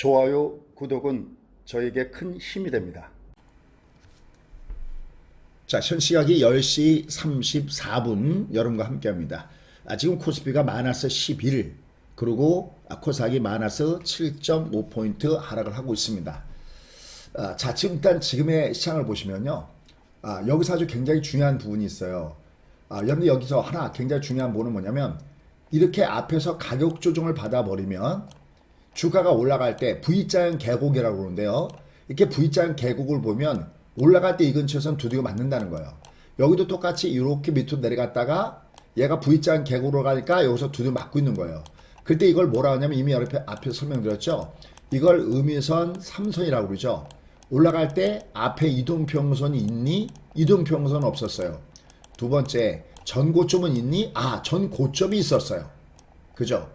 좋아요, 구독은 저에게 큰 힘이 됩니다. 자, 현 시각이 10시 34분 여러분과 함께 합니다. 아, 지금 코스피가 마이너스 11, 그리고 아, 코스닥이 마이너스 7.5포인트 하락을 하고 있습니다. 아, 자, 지금 일단 지금의 시장을 보시면요. 아, 여기서 아주 굉장히 중요한 부분이 있어요. 아, 여러분들 여기서 하나 굉장히 중요한 부분은 뭐냐면 이렇게 앞에서 가격 조정을 받아버리면 주가가 올라갈 때 V자형 계곡이라고 그러는데요. 이렇게 V자형 계곡을 보면 올라갈 때 이 근처에서는 두드겨 맞는다는 거예요. 여기도 똑같이 이렇게 밑으로 내려갔다가 얘가 V자형 계곡으로 가니까 여기서 두드겨 맞고 있는 거예요. 그때 이걸 뭐라 하냐면 이미 앞에, 앞에 설명드렸죠. 이걸 음이선 삼선이라고 그러죠. 올라갈 때 앞에 이동평선이 있니? 이동평선은 없었어요. 두 번째, 전고점은 있니? 아, 전고점이 있었어요. 그죠?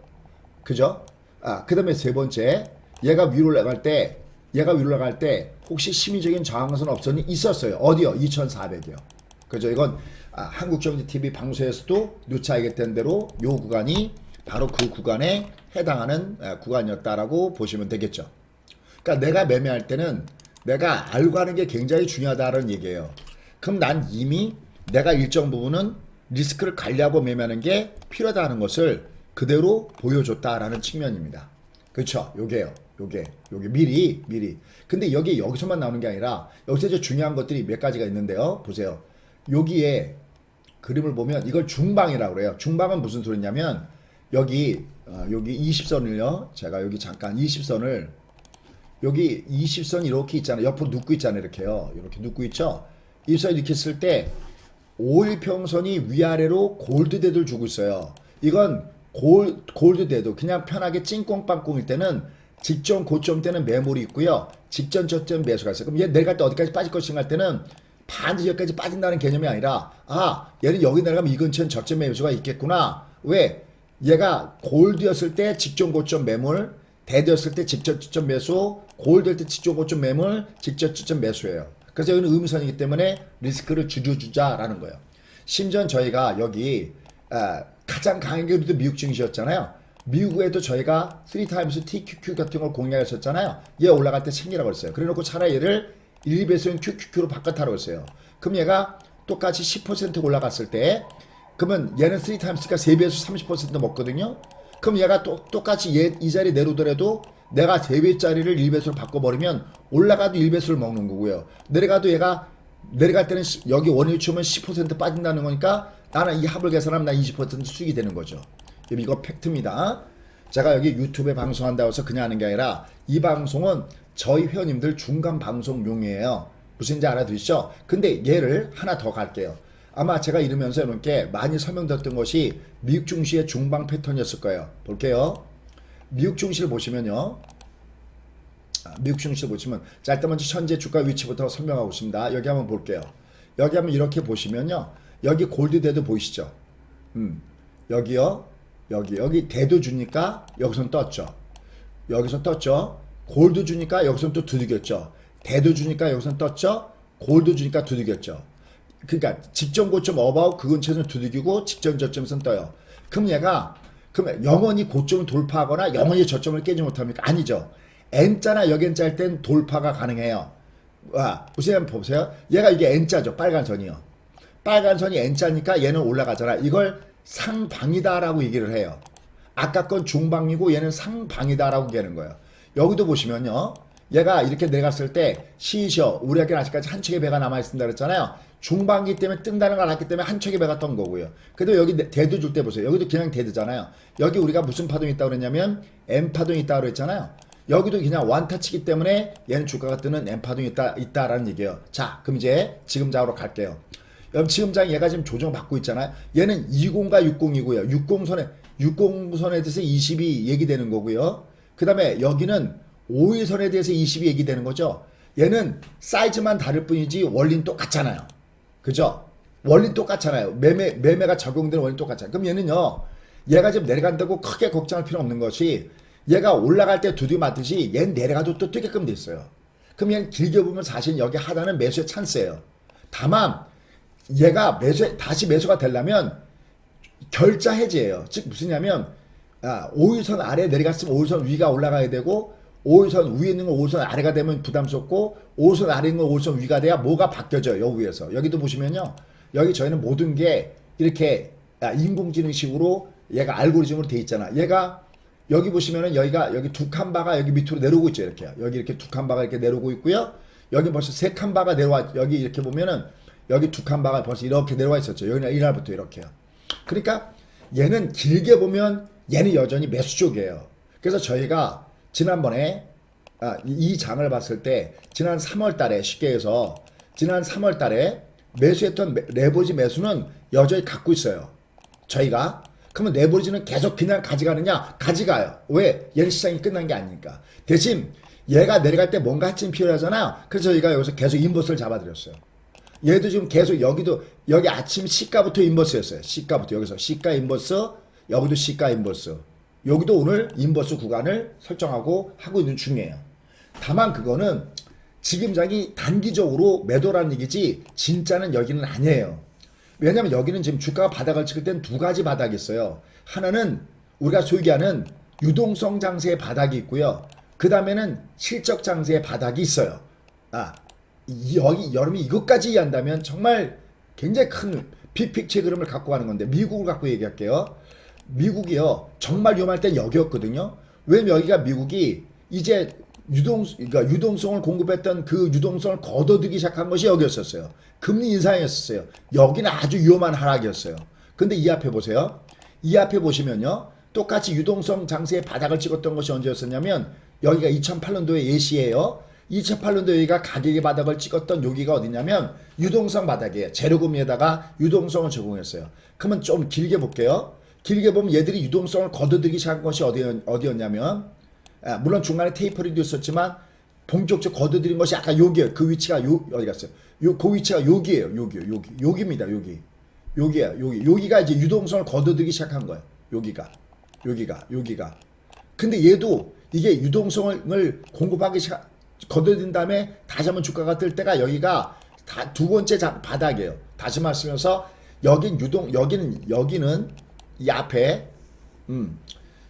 그죠? 아, 그 다음에 세 번째, 얘가 위로 올라갈 때, 얘가 위로 올라갈 때, 혹시 심리적인 저항선 없었니? 있었어요. 어디요? 2400이요. 그죠? 이건, 아, 한국정치TV 방송에서도 누차 얘기했던 대로 요 구간이 바로 그 구간에 해당하는 아, 구간이었다라고 보시면 되겠죠. 그러니까 내가 매매할 때는 내가 알고 하는 게 굉장히 중요하다는 얘기예요. 그럼 난 이미 내가 일정 부분은 리스크를 관리하고 매매하는 게 필요하다는 것을 그대로 보여줬다라는 측면입니다. 그렇죠? 요게요. 요게 요게 미리 미리. 근데 여기 여기서만 나오는 게 아니라 여기서 이제 중요한 것들이 몇 가지가 있는데요. 보세요. 여기에 그림을 보면 이걸 중방이라고 그래요. 중방은 무슨 소리냐면 여기 어, 여기 20선을요. 제가 여기 잠깐 20선을 여기 20선 이렇게 있잖아요. 옆으로 눕고 있잖아요. 이렇게요. 이렇게 눕고 있죠. 20선 이렇게 쓸때 5일 평선이 위아래로 골드대를 주고 있어요. 이건 골, 골드대도 그냥 편하게 찐꽁빵꽁일 때는 직전 고점 때는 매물이 있고요. 직전 저점 매수가 있어요. 그럼 얘 내려갈 때 어디까지 빠질 것인가 할 때는 반드시 여기까지 빠진다는 개념이 아니라 아 얘는 여기 내려가면 이 근처엔 저점 매수가 있겠구나. 왜? 얘가 골드였을 때 직전 고점 매물 대드였을 때 직전 저점 매수 골드일 때 직전 고점 매물 직전 저점 매수예요. 그래서 여기는 의미선이기 때문에 리스크를 줄여주자라는 거예요. 심지어 저희가 여기 아, 가장 강하게 그래도 미국 증시였잖아요. 미국에도 저희가 3타임스 TQQ 같은 걸 공략했었잖아요. 얘 올라갈 때 챙기라고 했어요. 그래 놓고 차라리 얘를 1배수용 QQQ로 바꿔타라고 했어요. 그럼 얘가 똑같이 10% 올라갔을 때 그러면 얘는 3타임스가 3배수 30% 먹거든요. 그럼 얘가 또, 똑같이 얘 이 자리 내려오더라도 내가 3배짜리를 1배수로 바꿔버리면 올라가도 1배수를 먹는 거고요. 내려가도 얘가 내려갈 때는 시- 여기 원유 치우면 10% 빠진다는 거니까 나는 이 합을 계산하면 난20% 수익이 되는 거죠. 이거 팩트입니다. 제가 여기 유튜브에 방송한다고 해서 그냥 하는 게 아니라 이 방송은 저희 회원님들 중간 방송용이에요. 무슨지 알아두시죠? 근데 얘를 하나 더 갈게요. 아마 제가 이러면서 이렇게 많이 설명드렸던 것이 미국 증시의 중방 패턴이었을 거예요. 볼게요. 미국 증시를 보시면요. 아, 미국 증시 보시면 자 일단 먼저 현재 주가 위치부터 설명하고 있습니다. 여기 한번 볼게요. 여기 한번 이렇게 보시면요. 여기 골드 대도 보이시죠? 음. 여기요. 여기 여기 대도 주니까 여기선 떴죠. 여기서 떴죠. 골드 주니까 여기선 또 두들겼죠. 대도 주니까 여기선 떴죠. 골드 주니까 두들겼죠. 그러니까 직전 고점 어바웃 그 근처에서는 두들기고 직전 저점에서는 떠요. 그럼 얘가 그럼 영원히 고점을 돌파하거나 영원히 저점을 깨지 못합니까? 아니죠. N자나 할땐 돌파가 가능해요. 와, 보세요, 보세요. 얘가 이게 N자죠. 빨간 선이요. 빨간 선이 N자니까 얘는 올라가잖아. 이걸 상방이다라고 얘기를 해요. 아까 건 중방이고 얘는 상방이다라고 얘기하는 거예요. 여기도 보시면요. 얘가 이렇게 내려갔을 때 시셔 우리에게는 아직까지 한 척의 배가 남아있습니다 그랬잖아요. 중반기 때문에 뜬다는 걸 알았기 때문에 한 척의 배가 떤 거고요. 그래도 여기 내- 대두 줄 때 보세요. 여기도 그냥 대두잖아요. 여기 우리가 무슨 파동이 있다고 그랬냐면 M 파동이 있다고 그랬잖아요. 여기도 그냥 완타치기 때문에 얘는 주가가 뜨는 M 파동이 있다, 있다라는 얘기예요. 자, 그럼 이제 지금 장으로 갈게요. 여러분 지금 장 얘가 지금 조정받고 있잖아요. 얘는 20과 60이고요. 60선에 60선에 대해서 20이 얘기되는 거고요. 그 다음에 여기는 5일선에 대해서 20이 얘기되는 거죠. 얘는 사이즈만 다를 뿐이지 원리는 똑같잖아요. 그죠? 원리는 똑같잖아요. 매매 매매가 적용되는 원리는 똑같잖아요. 그럼 얘는요. 얘가 지금 내려간다고 크게 걱정할 필요 없는 것이 얘가 올라갈 때 두드려 맞듯이 얘는 내려가도 또 뛰게끔 돼 있어요. 그럼 얘는 길게 보면 사실 여기 하단은 매수의 찬스예요. 다만 얘가 매수 다시 매수가 되려면 결자 해지예요. 즉 무슨냐면 아, 5일선 아래 내려갔으면 5일선 위가 올라가야 되고 5일선 위에 있는 건 5일선 아래가 되면 부담스럽고 5일선 아래 있는 건 5일선 위가 돼야 뭐가 바뀌어져요. 여 위에서. 여기도 보시면요. 여기 저희는 모든 게 이렇게 아, 인공지능식으로 얘가 알고리즘으로 돼 있잖아. 얘가 여기 보시면은 여기가 여기 두 칸바가 여기 밑으로 내려오고 있죠. 이렇게. 여기 이렇게 두 칸바가 이렇게 내려오고 있고요. 여기 벌써 세 칸바가 내려와 여기 이렇게 보면은 여기 두 칸바가 벌써 이렇게 내려와 있었죠. 여기는 이날부터 이렇게요. 그러니까 얘는 길게 보면 얘는 여전히 매수 쪽이에요. 그래서 저희가 지난번에 아, 이- 이 장을 봤을 때 지난 3월 달에 쉽게 해서 지난 3월 달에 매수했던 매- 레버리지 매수는 여전히 갖고 있어요. 저희가 그러면 레버리지는 계속 그냥 가져가느냐? 가져가요. 왜? 얘는 시장이 끝난 게 아니니까. 대신 얘가 내려갈 때 뭔가 하침 필요하잖아요. 그래서 저희가 여기서 계속 인버스를 잡아드렸어요. 얘도 지금 계속 여기도 여기 아침 시가부터 인버스였어요. 시가부터 여기서 시가 인버스 여기도 시가 인버스 여기도 오늘 인버스 구간을 설정하고 하고 있는 중이에요. 다만 그거는 지금 장이 단기적으로 매도라는 얘기지 진짜는 여기는 아니에요. 왜냐하면 여기는 지금 주가가 바닥을 찍을 땐 두 가지 바닥이 있어요. 하나는 우리가 소위 하는 유동성 장세의 바닥이 있고요. 그 다음에는 실적 장세의 바닥이 있어요. 아, 이- 여기 여러분이 이것까지 이해한다면 정말 굉장히 큰 빅픽처의 그림을 갖고 가는 건데 미국을 갖고 얘기할게요. 미국이요 정말 위험할 땐 여기였거든요. 왜냐면 여기가 미국이 이제 유동 그러니까 유동성을 공급했던 그 유동성을 걷어들기 시작한 것이 여기였었어요. 금리 인상이었어요. 여기는 아주 위험한 하락이었어요. 근데 이 앞에 보세요. 이 앞에 보시면요. 똑같이 유동성 장세의 바닥을 찍었던 것이 언제였었냐면 여기가 2008년도의 예시예요. 2008년도 여기가 가격의 바닥을 찍었던 여기가 어디냐면 유동성 바닥이에요. 재료금리에다가 유동성을 제공했어요. 그러면 좀 길게 볼게요. 길게 보면 얘들이 유동성을 걷어들이기 시작한 것이 어디, 어디였 냐면 아, 물론 중간에 테이퍼링도 있었지만 본격적으로 걷어들인 것이 아까 여기에요. 그 위치가 요 어디 갔어요? 요 그 위치가 여기에요. 여기요. 여기. 여기입니다. 여기. 여기야. 여기. 여기가 이제 유동성을 걷어들이기 시작한 거예요. 여기가. 여기가. 여기가. 근데 얘도 이게 유동성을 공급하기 시작 걷어들인 다음에 다시 한번 주가가 뜰 때가 여기가 다 두 번째 자- 바닥이에요. 다시 말씀해서 여긴 유동 여기는 여기는 이 앞에 음,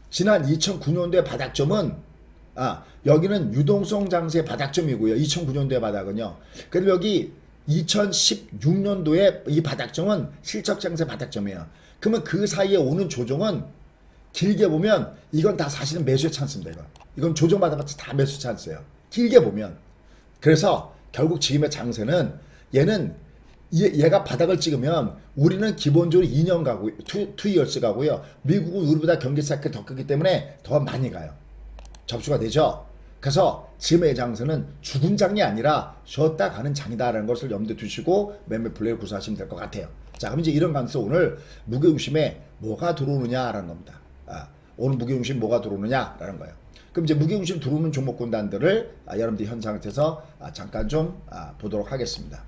지난 2009년도의 바닥점은 아 여기는 유동성 장세 바닥점이고요. 2009년도의 바닥은요. 그리고 여기 2016년도의 이 바닥점은 실적 장세 바닥점이에요. 그러면 그 사이에 오는 조정은 길게 보면 이건 다 사실은 매수의 찬스입니다. 이건 이건 조정받아봤자 다 매수 찬스예요. 길게 보면 그래서 결국 지금의 장세는 얘는 얘- 얘가 바닥을 찍으면 우리는 기본적으로 2년 가고 2, 2years 가고요. 미국은 우리보다 경기 사이클 더 크기 때문에 더 많이 가요. 접수가 되죠. 그래서 지금의 장세는 죽은 장이 아니라 쉬었다 가는 장이다라는 것을 염두에 두시고 매매 플레이를 구사하시면 될 것 같아요. 자, 그럼 이제 이런 관점에서 오늘 무게중심에 뭐가 들어오느냐라는 겁니다. 아, 오늘 무게중심 뭐가 들어오느냐라는 거예요. 그럼 이제 무게중심 들어오는 종목군단들을 아, 여러분들 현 상태에서 아, 잠깐 좀 아, 보도록 하겠습니다.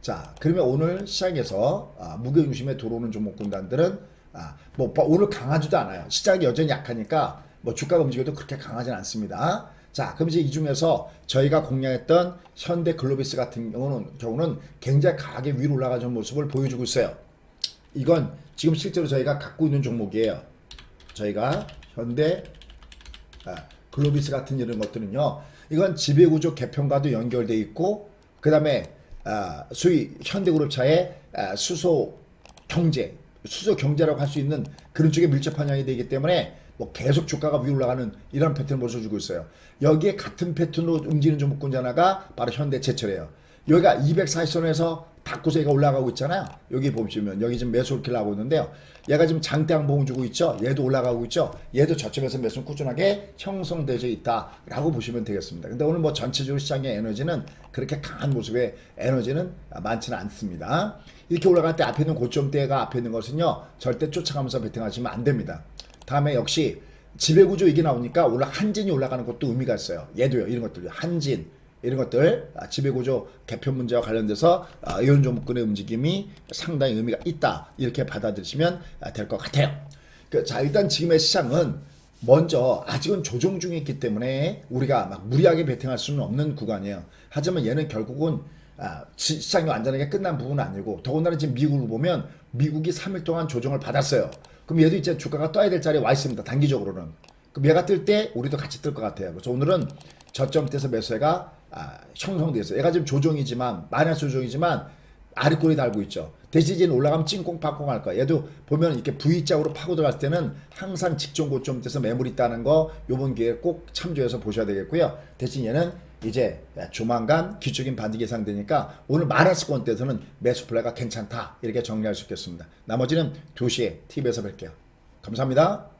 자, 그러면 오늘 시장에서 아, 무게중심에 들어오는 종목군단들은 아, 뭐 바- 오늘 강하지도 않아요. 시장이 여전히 약하니까 뭐 주가가 움직여도 그렇게 강하진 않습니다. 자, 그럼 이제 이 중에서 저희가 공략했던 현대 글로비스 같은 경우는 경우는 굉장히 강하게 위로 올라가는 모습을 보여주고 있어요. 이건 지금 실제로 저희가 갖고 있는 종목이에요. 저희가 현대 아, 글로비스 같은 이런 것들은요. 이건 지배구조 개편과도 연결돼 있고 그 다음에 아, 소위 현대그룹차의 아, 수소 경제, 수소 경제라고 할 수 있는 그런 쪽에 밀접 반영이 되기 때문에 뭐 계속 주가가 위로 올라가는 이런 패턴을 보여주고 있어요. 여기에 같은 패턴으로 움직이는 종목군 하나가 바로 현대제철이에요. 여기가 240선에서 얘가 올라가고 있잖아요. 여기 보시면 여기 지금 매수 이렇게 나오고 있는데요. 얘가 지금 장대항 봉 주고 있죠. 얘도 올라가고 있죠. 얘도 저점에서 매수 꾸준하게 형성되어 있다라고 보시면 되겠습니다. 근데 오늘 뭐 전체적으로 시장의 에너지는 그렇게 강한 모습의 에너지는 많지는 않습니다. 이렇게 올라갈 때 앞에 있는 고점대가 앞에 있는 것은요. 절대 쫓아가면서 베팅하시면 안 됩니다. 다음에 역시 지배구조 이게 나오니까 올라 한진이 올라가는 것도 의미가 있어요. 얘도요. 이런 것들 한진 이런 것들 아, 지배구조 개편 문제와 관련돼서 아, 이런 종목군의 움직임이 상당히 의미가 있다 이렇게 받아들이시면 될 것 같아요. 그, 자 일단 지금의 시장은 먼저 아직은 조정 중에 있기 때문에 우리가 막 무리하게 베팅할 수는 없는 구간이에요. 하지만 얘는 결국은 아, 시- 시장이 완전하게 끝난 부분은 아니고 더군다나 지금 미국을 보면 미국이 3일 동안 조정을 받았어요. 그럼 얘도 이제 주가가 떠야 될 자리에 와 있습니다. 단기적으로는. 그럼 얘가 뜰 때 우리도 같이 뜰 것 같아요. 그래서 오늘은 저점대에서 매수가 아, 형성돼서 얘가 지금 조정이지만 마이너스 조정이지만 아래꼬리 달고 있죠. 이제 올라가면 찡꽁 팍꽁 할 거야. 얘도 보면 이렇게 V자로 파고 들어갔을 때는 항상 직전 고점대에서 매물 있다는 거 요번 기회에 꼭 참조해서 보셔야 되겠고요. 대신 얘는 이제 조만간 기초적인 반등이 예상되니까 오늘 마이너스권대에서는 매수 플레이가 괜찮다 이렇게 정리할 수 있겠습니다. 나머지는 2시에 TV에서 뵐게요. 감사합니다.